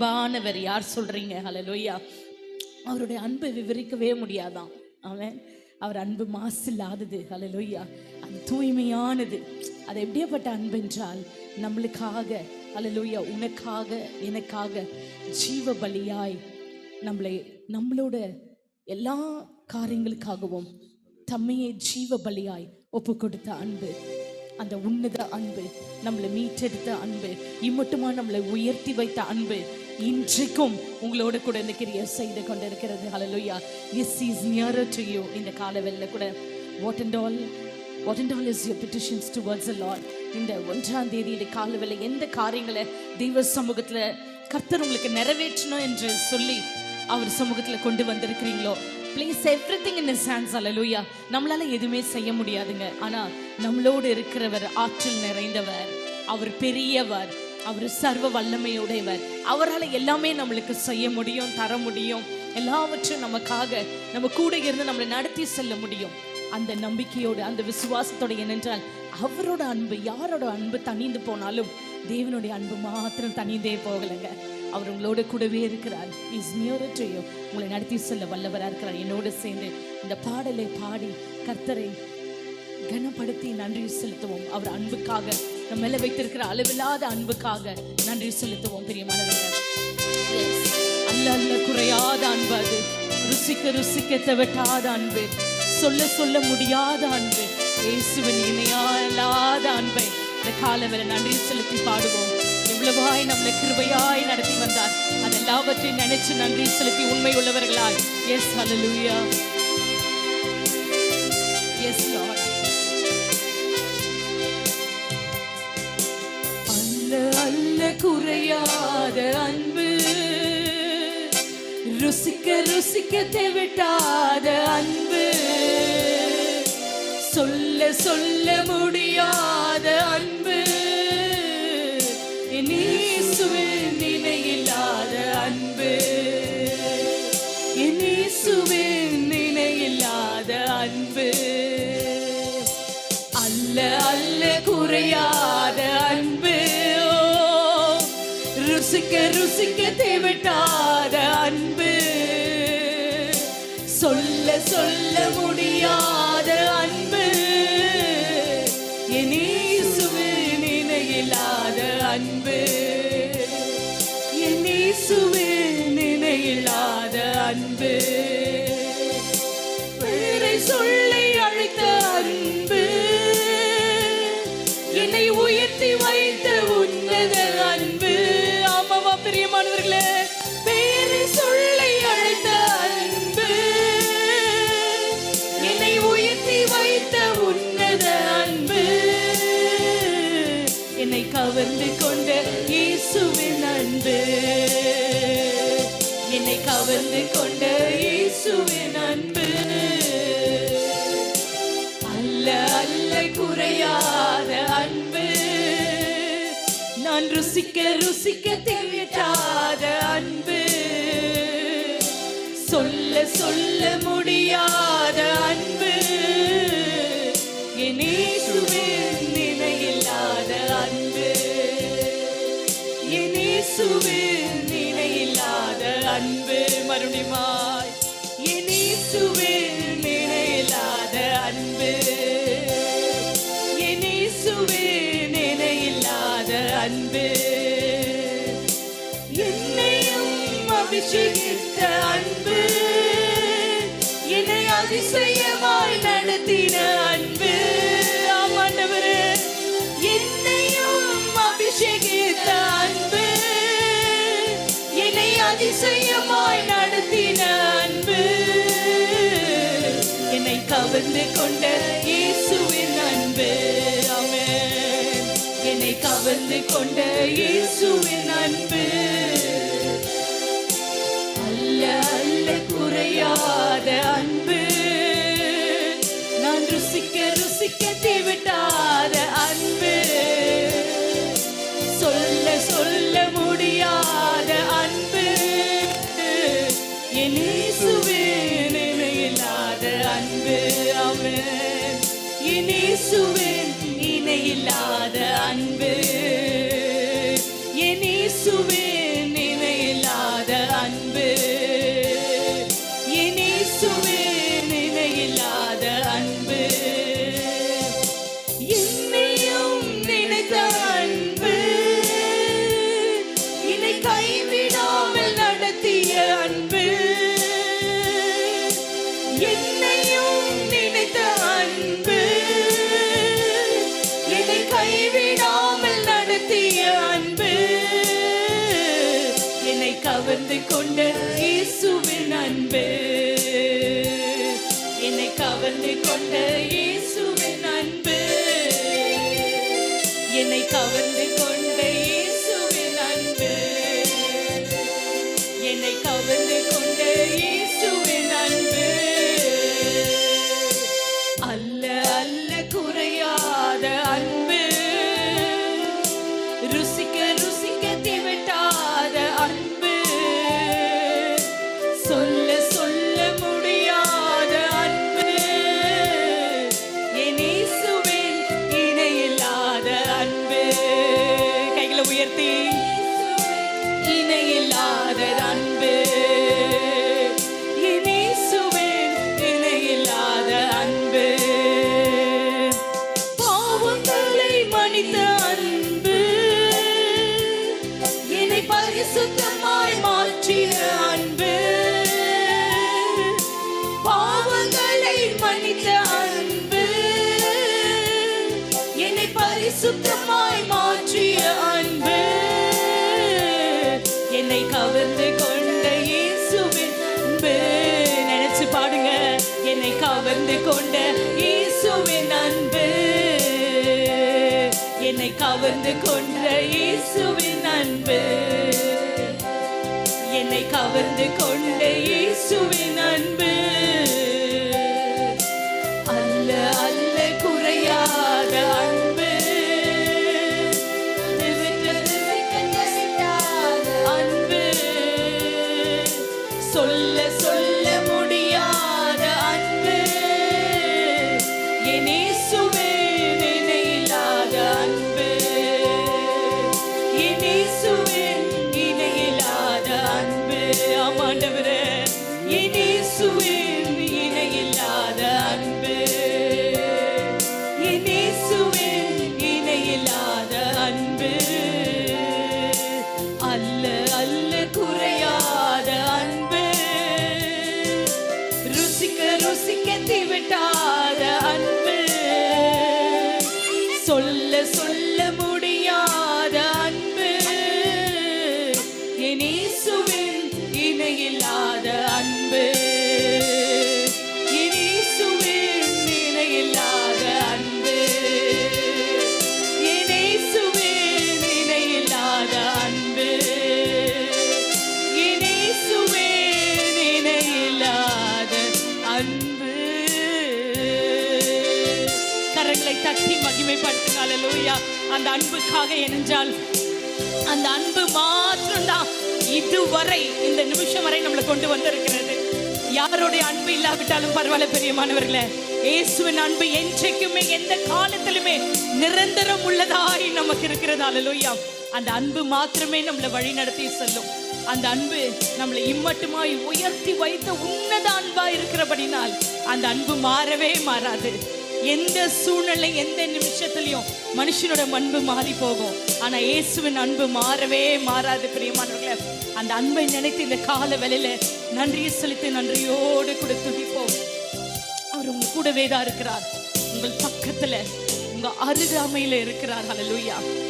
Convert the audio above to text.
அன்பானவர் யார் சொல்றீங்க? ஹalleluya அவருடைய அன்பை விவரிக்கவே முடியாதான். அவன் அவர் அன்பு மாசு இல்லாதது ஹalleluya அது தூய்மையானது. அது எப்படியாப்பட்ட அன்பு என்றால் நம்மளுக்காக ஹalleluya உனக்காக எனக்காக ஜீவ பலியாய் நம்மளை நம்மளோட எல்லா காரியங்களுக்காகவும் தம்மையே ஜீவ பலியாய் ஒப்பு கொடுத்த அன்பு. அந்த உன்னத அன்பு நம்மளை மீட்டெடுத்த அன்பு இம்மட்டுமா நம்மளை உயர்த்தி வைத்த அன்பு இன்றைக்கும் உங்களோட கூட இந்த கிரியை செய்து கொண்டிருக்கிறது. Hallelujah is is near to you இந்த காலவெல்ல கூட. What and all what and all is your petitions towards a lot இந்த ஒன்றாம் தேதி இந்த காலவெல்ல எந்த காரியங்களை தெய்வ சமூகத்துல கர்த்தர் உங்களுக்கு நிறைவேற்றணும் என்று சொல்லி அவர் சமூகத்துல கொண்டு வந்திருக்கிறீங்களோ? Please everything in is hands hallelujah நம்மளால எதுவுமே செய்ய முடியாதுங்க. ஆனா நம்மளோடு இருக்கிறவர் ஆற்றல் நிறைந்தவர். அவர் பெரியவர். அவர் சர்வ வல்லமையுடையவர். அவரால் எல்லாமே நம்மளுக்கு செய்ய முடியும் தர முடியும். எல்லாவற்றையும் நமக்காக நம்ம கூட இருந்து நம்மளை நடத்தி செல்ல முடியும். அந்த நம்பிக்கையோடு அந்த விசுவாசத்தோடு என்னென்றால் அவரோட அன்பு யாரோட அன்பு தணிந்து போனாலும் தேவனுடைய அன்பு மாத்திரம் தனிந்தே போகலைங்க. அவர் உங்களோட கூடவே இருக்கிறார். இஸ் நியர் உங்களை நடத்தி செல்ல வல்லவராக இருக்கிறார். என்னோடு சேர்ந்து இந்த பாடலை பாடி கர்த்தரை கனப்படுத்தி நன்றி செலுத்துவோம். அவர் அன்புக்காக நம்ம மேல வைத்திருக்கிற அளவில்லாத அன்புக்காக நன்றி செலுத்துவோம் பிரியமானவர்கள் அல்ல அல்ல குறையாத அன்பு அது. ருசிக்க ருசிக்க தவிட்டாத அன்பு. சொல்ல சொல்ல முடியாத அன்பு. இயேசுவின் இணையாத அன்பை இந்த காலவரை நன்றி செலுத்தி பாடுவோம். எவ்வளவாய் நம்மளை கிருபையாய் நடத்தி வந்தார். அதெல்லாவற்றையும் நினைச்சு நன்றி செலுத்தி உண்மை உள்ளவர்களாய். எஸ் ஹalleluya எஸ் லார்ட் அல்ல குறையாத அன்பு. ருசிக்க ருசிக்க தேவிட்டாத அன்பு. சொல்ல சொல்ல முடியாத அன்பு. இயேசுவின் நினையில்லாத அன்பு. இயேசுவின் நினையில்லாத அன்பு. அல்ல அல்ல குறையாத சிங்கத்தை ருசிக்க தேவிட்டாத அன்பு. சொல்ல சொல்ல கவர்ந்து கொண்ட இயேசுவின் அன்பு. என்னை கவர்ந்து கொண்ட இயேசுவின் அன்பு. அல்ல அல்ல குறையாத அன்பு. நான் ருசிக்க ருசிக்க தேவிட்டாத அன்பு. சொல்ல சொல்ல முடியாத அன்பு. அன்பு. என்னையும் அபிஷேகித்த அன்பு. என்னை அதிசயமாய் நடத்தின கவர்ந்து கொண்ட இயேசுவின் அன்பு. அமே என்னை கவர்ந்து கொண்ட இயேசுவின் அன்பு. அல்ல அல்ல குறையார். என் இயேசுவின் சுத்தமாய் மாற்றிய அன்பு. என்னை கவர்ந்து கொண்ட இயேசுவின் நினைச்சு பாடுங்க. என்னை கவர்ந்து கொண்ட இயேசுவின் அன்பு. என்னை கவர்ந்து கொண்ட இயேசுவின் அன்பு. என்னை கவர்ந்து கொண்ட இயேசுவின் அன்பு. ஆமாண்டவரே தட்டி மகிமைப்படுத்துங்க. அலலூயா அந்த அன்புக்காக என்றால் அந்த அன்பு மாத்திரம்தான் இதுவரை இந்த நிமிஷம் வரை நம்மளை கொண்டு வந்திருக்கிறது. யாருடைய அன்பு இல்லாவிட்டாலும் பரவாயில்ல பெரியமானவர்களே இயேசுவின் அன்பு என்றைக்குமே எந்த காலத்திலுமே நிரந்தரம் உள்ளதாய் நமக்கு இருக்கிறது. அலலூயா அந்த அன்பு மாத்திரமே நம்மளை வழி நடத்தி செல்லும். அந்த அன்பு நம்மளை இம்மட்டுமாய் உயர்த்தி வைத்த உன்னத அன்பா இருக்கிறபடினால் அந்த அன்பு மாறவே மாறாது. எந்த சூழ்நிலை எந்த நிமிஷத்துலயும் மனுஷனோட அன்பு மாறி போகும். ஆனா இயேசுவின் அன்பு மாறவே மாறாது பிரியமானவர்களே. அந்த அன்பை நினைத்து இந்த கால வேலையில நன்றியை செலுத்தி நன்றியோடு கூட துடிப்போம் அவர் உங்க கூடவே தான் இருக்கிறார். உங்கள் பக்கத்துல உங்க அருகாமையில இருக்கிறார். ஹalleluya